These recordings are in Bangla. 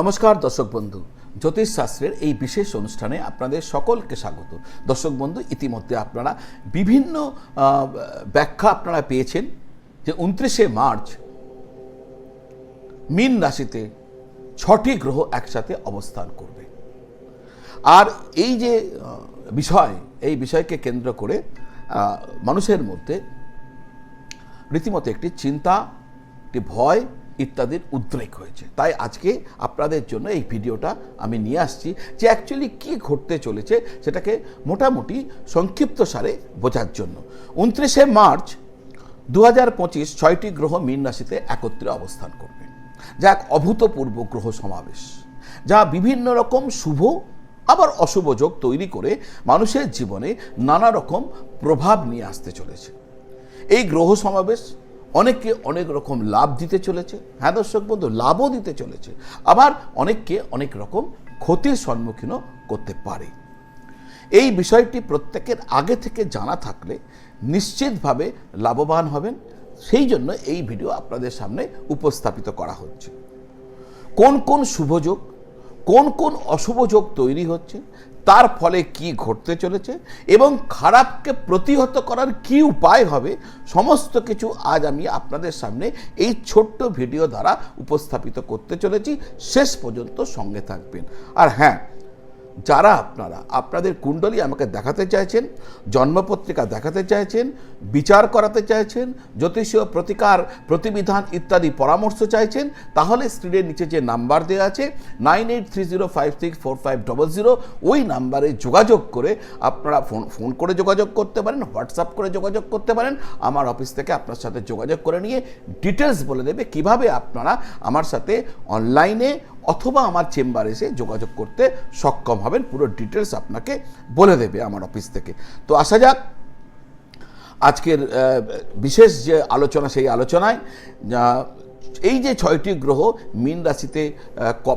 নমস্কার, দর্শক বন্ধু। জ্যোতিষশাস্ত্রের এই বিশেষ অনুষ্ঠানে আপনাদের সকলকে স্বাগত। দর্শক বন্ধু, ইতিমধ্যে আপনারা বিভিন্ন ব্যাখ্যা আপনারা পেয়েছেন যে উনত্রিশে মার্চ মীন রাশিতে ছটি গ্রহ একসাথে অবস্থান করবে। আর এই যে বিষয়, এই বিষয়কে কেন্দ্র করে মানুষের মধ্যে রীতিমতো একটি চিন্তা, একটি ভয় ইত্যাদির উদ্রেক হয়েছে। তাই আজকে আপনাদের জন্য এই ভিডিওটা আমি নিয়ে আসছি যে অ্যাকচুয়ালি কী ঘটতে চলেছে সেটাকে মোটামুটি সংক্ষিপ্ত সারে বোঝার জন্য। উনত্রিশে মার্চ দু হাজার পঁচিশ ছয়টি গ্রহ মীন রাশিতে একত্রে অবস্থান করবে। যা এক অভূতপূর্ব গ্রহ সমাবেশ, যা বিভিন্ন রকম শুভ, আবার অশুভ যোগ তৈরি করে মানুষের জীবনে নানা রকম প্রভাব নিয়ে আসতে চলেছে। এই গ্রহ সমাবেশ অনেককে অনেক রকম লাভ দিতে চলেছে। হ্যাঁ দর্শক বন্ধু, লাভও দিতে চলেছে। আবার অনেককে অনেক রকম ক্ষতির সম্মুখীনও করতে পারে। এই বিষয়টি প্রত্যেকের আগে থেকে জানা থাকলে নিশ্চিতভাবে লাভবান হবেন। সেই জন্য এই ভিডিও আপনাদের সামনে উপস্থাপিত করা হচ্ছে। কোন কোন শুভযোগ কোন কোন অশুভ যোগ তৈরি হচ্ছে তার ফলে কি ঘটতে চলেছে এবং খারাপকে প্রতিহত করার কি উপায় হবে, সমস্ত কিছু আজ আমি আপনাদের সামনে এই ছোট্ট ভিডিও দ্বারা উপস্থাপিত করতে চলেছি। শেষ পর্যন্ত সঙ্গে থাকবেন। আর হ্যাঁ যারা আপনারা, আপনাদের কুণ্ডলী আমাকে দেখাতে চাইছেন, জন্মপত্রিকা দেখাতে চাইছেন, বিচার করাতে চাইছেন, জ্যোতিষীয় প্রতিকার, প্রতিবিধান ইত্যাদি পরামর্শ চাইছেন, তাহলে স্ক্রিনের নিচে যে নাম্বার দেওয়া আছে, nine eight three zero five six four five double zero, ওই নাম্বারে যোগাযোগ করে আপনারা ফোন ফোন করে যোগাযোগ করতে পারেন, হোয়াটসঅ্যাপ করে যোগাযোগ করতে পারেন, আমার অফিস থেকে আপনার সাথে যোগাযোগ করে নিয়ে ডিটেলস বলে দেবে কীভাবে আপনারা আমার সাথে অনলাইনে অথবা আমার চেম্বারে এসে যোগাযোগ করতে সক্ষম হবেন। পুরো ডিটেলস আপনাকে বলে দেবে আমার অফিস থেকে। তো আসা যাক, আজকের বিশেষ যে আলোচনা সেই আলোচনায় এই যে ছয়টি গ্রহ মীন রাশিতে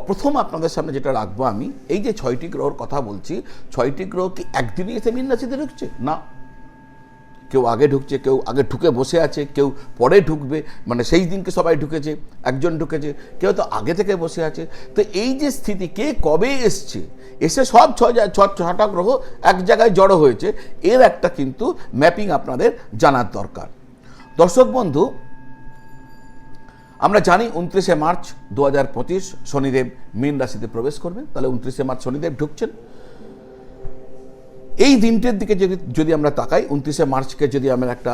প্রথম আপনাদের সামনে যেটা রাখব আমি, এই যে ছয়টি গ্রহর কথা বলছি, ছয়টি গ্রহ কি একদিনই এসে মীন রাশিতে ঢুকছে? না। কেউ আগে ঢুকছে, কেউ আগে ঢুকে বসে আছে, কেউ পরে ঢুকবে মানে সেই দিনকে সবাই ঢুকেছে, একজন ঢুকেছে, কেউ তো আগে থেকে বসে আছে। তো এই যে স্থিতি, কে কবে এসছে? এসে সব ছ- ছটা গ্রহ এক জায়গায় জড়ো হয়েছে, এর একটা কিন্তু ম্যাপিং আপনাদের জানার দরকার। দর্শক বন্ধু, আমরা জানি উনত্রিশে মার্চ দু হাজার পঁচিশ শনিদেব মীন রাশিতে প্রবেশ করবেন, তাহলে উনত্রিশে মার্চ শনিদেব ঢুকছেন। এই দিনটির দিকে যদি যদি আমরা তাকাই, উনত্রিশে মার্চকে যদি আমরা একটা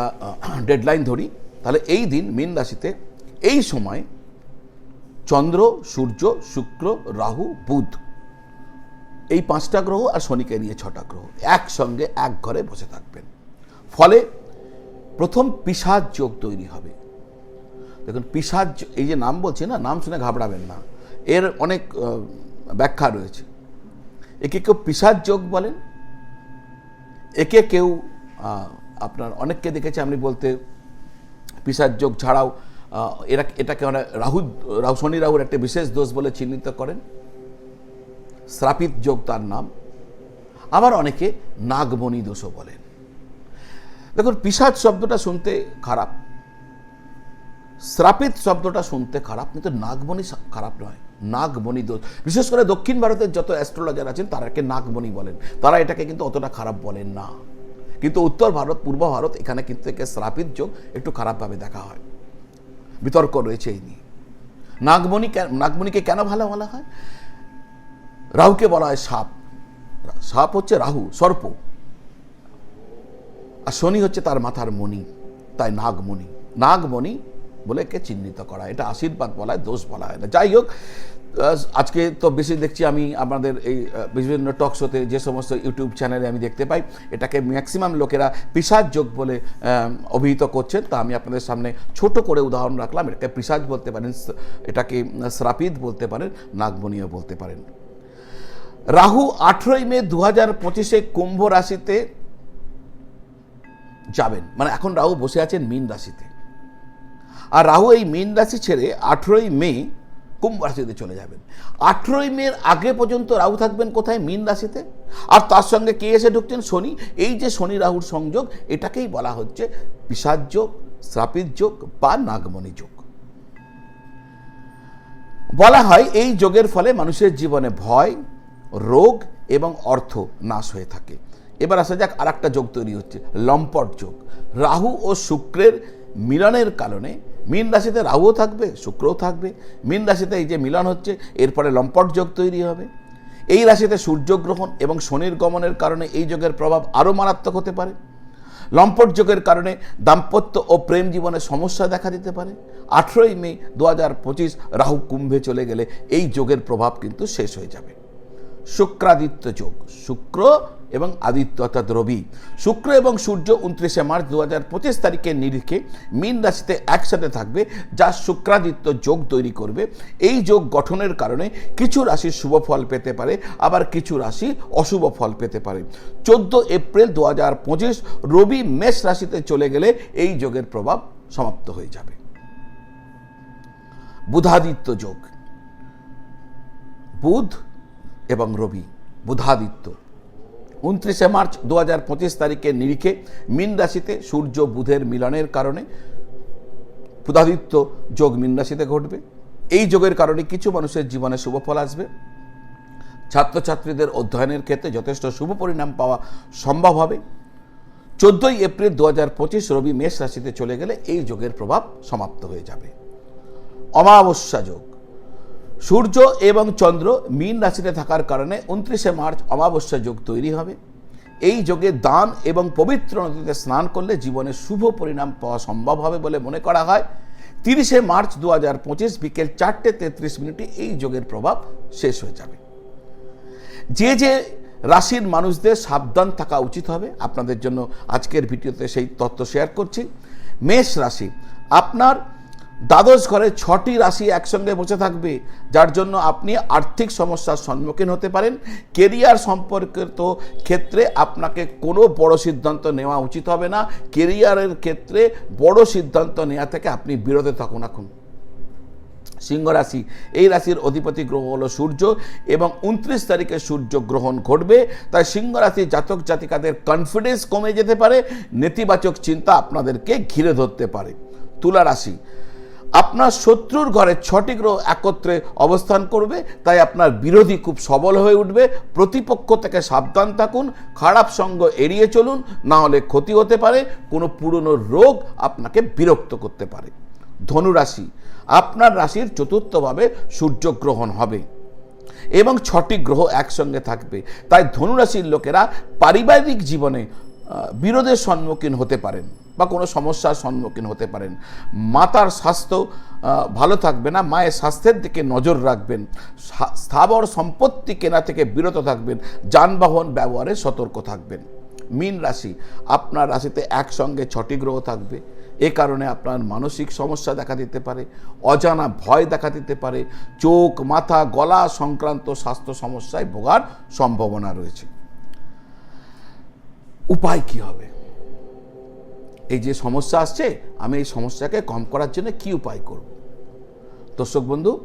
ডেডলাইন ধরি, তাহলে এই দিন মীন রাশিতে এই সময় চন্দ্র, সূর্য, শুক্র, রাহু, বুধ এই পাঁচটা গ্রহ আর শনিকে নিয়ে ছটা গ্রহ একসঙ্গে এক ঘরে বসে থাকবেন। ফলে প্রথম পিসাজ যোগ তৈরি হবে। দেখুন, পিসাজ এই যে নাম বলছি না, নাম শুনে ঘাবড়াবেন না। এর অনেক ব্যাখ্যা রয়েছে। একে কেউ পিসাজ যোগ বলেন একে কেউ আপনার অনেককে দেখেছে, আপনি বলতে পিসার যোগ ছাড়াও এরা, এটাকে ওরা রাহু রাহু, শনি রাহুর একটা বিশেষ দোষ বলে চিহ্নিত করেন। শ্রাপিত যোগ তার নাম। আবার অনেকে নাগমণি দোষও বলেন। দেখুন পিসাদ শব্দটা শুনতে খারাপ। শ্রাপিত শব্দটা শুনতে খারাপ, কিন্তু নাগমণি খারাপ নয়। নাগমণি দোষ বিশেষ করে দক্ষিণ ভারতের যত অ্যাস্ট্রোলজার আছেন তারাকে নাগমণি বলেন। তারা এটাকে কিন্তু অতটা খারাপ বলেন না। কিন্তু উত্তর ভারত, পূর্ব ভারত, এখানে কিন্তু একে শ্রাপিত যোগ একটু খারাপভাবে দেখা হয়। বিতর্ক রয়েছে এই নিয়ে। নাগমণি নাগমণিকে কেন ভালো বলা হয়? রাহুকে বলা হয় সাপ। সাপ হচ্ছে রাহু, সর্প। আর শনি হচ্ছে তার মাথার মণি, তাই নাগমণি। নাগমণি বলে একে চিহ্নিত করা, এটা আশীর্বাদ বলা হয় দোষ বলা হয় না। যাই হোক আজকে তো বেশি দেখছি আমি আমাদের এই বিভিন্ন টক শোতে যে সমস্ত ইউটিউব চ্যানেলে আমি দেখতে পাই, এটাকে ম্যাক্সিমাম লোকেরা পিসাজ যোগ বলে অভিহিত করছেন। তা আমি আপনাদের সামনে ছোট করে উদাহরণ রাখলাম। এটাকে পিসাজ বলতে পারেন এটাকে শ্রাপিত বলতে পারেন নাগমণীয় বলতে পারেন। রাহু আঠেরোই মে দু হাজার পঁচিশে কুম্ভ রাশিতে যাবেন। মানে এখন রাহু বসে আছেন মীন রাশিতে। আর রাহু এই মীন রাশি ছেড়ে আঠেরোই মে কুম্ভ রাশিতে চলে যাবেন। আঠেরোই মের আগে পর্যন্ত রাহু থাকবেন কোথায়? মীন রাশিতে। আর তার সঙ্গে কে এসে ঢুকছেন? শনি। এই যে শনি রাহুর সংযোগ, এটাকেই বলা হচ্ছে পিসাজ যোগ, শ্রাপিত যোগ বা নাগমণি যোগ। বলা হয় এই যোগের ফলে মানুষের জীবনে ভয়, রোগ এবং অর্থ নাশ হয়ে থাকে। এবার আসা যাক আর একটা যোগ তৈরি হচ্ছে, লম্পট যোগ। রাহু ও শুক্রের মিলনের কারণে মীন রাশিতে রাহুও থাকবে, শুক্রও থাকবে। মীন রাশিতে এই যে মিলন হচ্ছে, এরপরে লম্পট যোগ তৈরি হবে। এই রাশিতে সূর্যগ্রহণ এবং শনির গমনের কারণে এই যোগের প্রভাব আরও মারাত্মক হতে পারে। লম্পট যোগের কারণে দাম্পত্য ও প্রেম জীবনে সমস্যা দেখা দিতে পারে। আঠেরোই মে দু হাজার পঁচিশ রাহু কুম্ভে চলে গেলে এই যোগের প্রভাব কিন্তু শেষ হয়ে যাবে। শুক্রাদিত্য যোগ, শুক্র এবং আদিত্য অর্থাৎ রবি শুক্র এবং সূর্য উনত্রিশে মার্চ দু হাজার পঁচিশ তারিখের নিরিখে মীন রাশিতে একসাথে থাকবে, যা শুক্রাদিত্য যোগ তৈরি করবে। এই যোগ গঠনের কারণে কিছু রাশির শুভ ফল পেতে পারে, আবার কিছু রাশি অশুভ ফল পেতে পারে। চোদ্দ এপ্রিল দু হাজার পঁচিশ, রবি মেষ রাশিতে চলে গেলে এই যোগের প্রভাব সমাপ্ত হয়ে যাবে। বুধাদিত্য যোগ। বুধ এবং রবি বুধাদিত্য। উনত্রিশে মার্চ দু হাজার পঁচিশ তারিখের নিরিখে মীন রাশিতে সূর্য বুধের মিলনের কারণে বুধাদিত্য যোগ মীন রাশিতে ঘটবে। এই যোগের কারণে কিছু মানুষের জীবনে শুভ ফল আসবে। ছাত্রছাত্রীদের অধ্যয়নের ক্ষেত্রে যথেষ্ট শুভ পরিণাম পাওয়া সম্ভব হবে। চোদ্দই এপ্রিল দু হাজার পঁচিশ রবি মেষ রাশিতে চলে গেলে এই যোগের প্রভাব সমাপ্ত হয়ে যাবে। অমাবস্যা যোগ। সূর্য এবং চন্দ্র মীন রাশিতে থাকার কারণে উনত্রিশে মার্চ অমাবস্যা যোগ তৈরি হবে। এই যোগে দান এবং পবিত্র নদীতে স্নান করলে জীবনে শুভ পরিণাম পাওয়া সম্ভব হবে বলে মনে করা হয়। তিরিশে মার্চ দু হাজার পঁচিশ বিকেল চারটে তেত্রিশ মিনিটে এই যোগের প্রভাব শেষ হয়ে যাবে। যে যে রাশির মানুষদের সাবধান থাকা উচিত হবে, আপনাদের জন্য আজকের ভিডিওতে সেই তথ্য শেয়ার করছি। মেষ রাশি, আপনার দ্বাদশ ঘরে ছটি রাশি একসঙ্গে বসে থাকবে, যার জন্য আপনি আর্থিক সমস্যার সম্মুখীন হতে পারেন। কেরিয়ার সম্পর্কিত ক্ষেত্রে আপনাকে কোনো বড় সিদ্ধান্ত নেওয়া উচিত হবে না। কেরিয়ারের ক্ষেত্রে বড় সিদ্ধান্ত নেওয়া থেকে আপনি বিরত থাকুন। এখন সিংহ রাশি, এই রাশির অধিপতি গ্রহ হলো সূর্য এবং উনত্রিশ তারিখে সূর্য গ্রহণ ঘটবে। তাই সিংহ রাশি জাতক জাতিকাদের কনফিডেন্স কমে যেতে পারে, নেতিবাচক চিন্তা আপনাদেরকে ঘিরে ধরতে পারে। তুলা রাশি আপনার শত্রুর ঘরে ছটি গ্রহ একত্রে অবস্থান করবে, তাই আপনার বিরোধী খুব সবল হয়ে উঠবে। প্রতিপক্ষ থেকে সাবধান থাকুন, খারাপ সঙ্গ এড়িয়ে চলুন, না হলে ক্ষতি হতে পারে, কোনো পুরনো রোগ আপনাকে বিরক্ত করতে পারে। ধনুরাশি, আপনার রাশির চতুর্থভাবে সূর্যগ্রহণ হবে এবং ছটি গ্রহ একসঙ্গে থাকবে। তাই ধনুরাশির লোকেরা পারিবারিক জীবনে বিরোধের সম্মুখীন হতে পারেন বা কোনো সমস্যার সম্মুখীন হতে পারেন। মাতার স্বাস্থ্য ভালো থাকবে না, মায়ের স্বাস্থ্যের দিকে নজর রাখবেন স্থাবর সম্পত্তি কেনা থেকে বিরত থাকবেন, যানবাহন ব্যবহারে সতর্ক থাকবেন। মীন রাশি, আপনার রাশিতে একসঙ্গে ছটি গ্রহ থাকবে। এ কারণে আপনার মানসিক সমস্যা দেখা দিতে পারে, অজানা ভয় দেখা দিতে পারে, চোখ, মাথা, গলা সংক্রান্ত স্বাস্থ্য সমস্যায় ভোগার সম্ভাবনা রয়েছে। উপায় কি হবে? এই যে সমস্যা আসছে, আমি এই সমস্যাকে কম করার জন্য কি উপায় করব? দর্শক বন্ধু,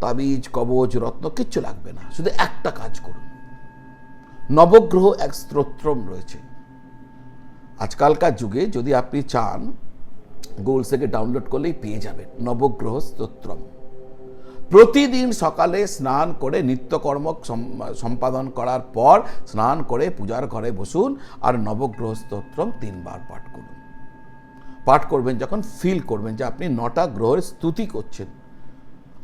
তাবিজ, কবজ, রত্ন কিচ্ছু লাগবে না। শুধু একটা কাজ করুন। নবগ্রহ এক স্তোত্রম রয়েছে। আজকালকার যুগে যদি আপনি চান গুগল থেকে ডাউনলোড করলেই পেয়ে যাবেন। নবগ্রহ স্তোত্রম। প্রতিদিন সকালে স্নান করে নিত্যকর্ম সম্পাদন করার পর স্নান করে পূজার ঘরে বসুন আর নবগ্রহ স্তোত্রম তিনবার পাঠ করুন। পাঠ করবেন যখন ফিল করবেন যে আপনি নটা গ্রহের স্তুতি করছেন।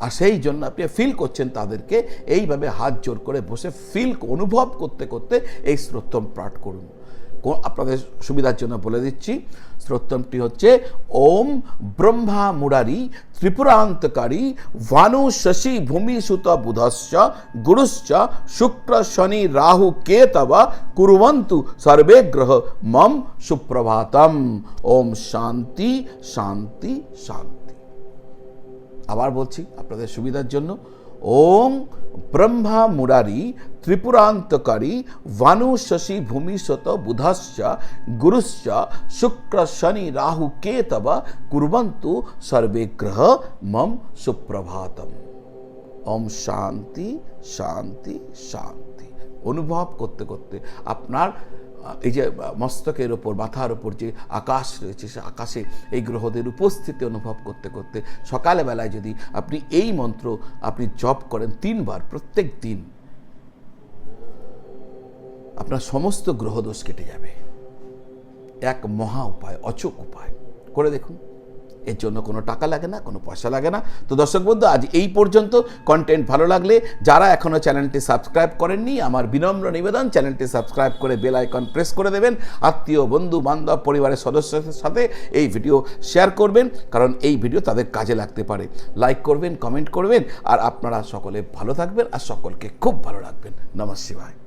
আর সেই জন্য আপনি ফিল করছেন তাদেরকে, এইভাবে হাত জোর করে বসে ফিল অনুভব করতে করতে এই শ্রোত্তম পাঠ করুন। আপনাদের সুবিধার জন্য বলে দিচ্ছি। শ্রোত্তমটি হচ্ছে, ওম ব্রহ্মা মুরারি ত্রিপুরান্তকারী ভানু শশী ভূমি সুত বুধশ্চ গুরুশ্চ শুক্র শনি রাহু কেতব কুরুবন্তু সর্বে গ্রহ মম সুপ্রভাতম। ওম শান্তি শান্তি শান্তি। আবার বলছি আপনাদের সুবিধার জন্য। ওম ব্রহ্মা মুরারি ত্রিপুরান্তকারী ভানু শশী ভূমিশত বুধশ্চ গুরুশ্চ শুক্র শনি রাহু কেতব কুর্বন্তু সর্বে গ্রহ মম সুপ্রভাতম। ওম শান্তি শান্তি শান্তি। অনুভব করতে করতে আপনার এই যে মস্তকের ওপর মাথার ওপর যে আকাশ রয়েছে, সে আকাশে এই গ্রহদের উপস্থিতি অনুভব করতে করতে সকালবেলায় যদি আপনি এই মন্ত্র আপনি জপ করেন তিনবার প্রত্যেক দিন, আপনার সমস্ত গ্রহদোষ কেটে যাবে। এক মহা উপায় অচোক উপায়। করে দেখুন। এর জন্য কোনো টাকা লাগে না, কোনো পয়সা লাগে না। তো দর্শক বন্ধু, আজ এই পর্যন্ত। কন্টেন্ট ভালো লাগলে যারা এখনও চ্যানেলটি সাবস্ক্রাইব করেননি, আমার বিনম্র নিবেদন, চ্যানেলটি সাবস্ক্রাইব করে বেল আইকন প্রেস করে দেবেন। আত্মীয়, বন্ধু, বান্ধব, পরিবারের সদস্যদের সাথে এই ভিডিও শেয়ার করবেন, কারণ এই ভিডিও তাদের কাজে লাগতে পারে। লাইক করবেন কমেন্ট করবেন, আর আপনারা সকলে ভালো থাকবেন, আর সকলকে খুব ভালো রাখবেন। নমঃ শিবায়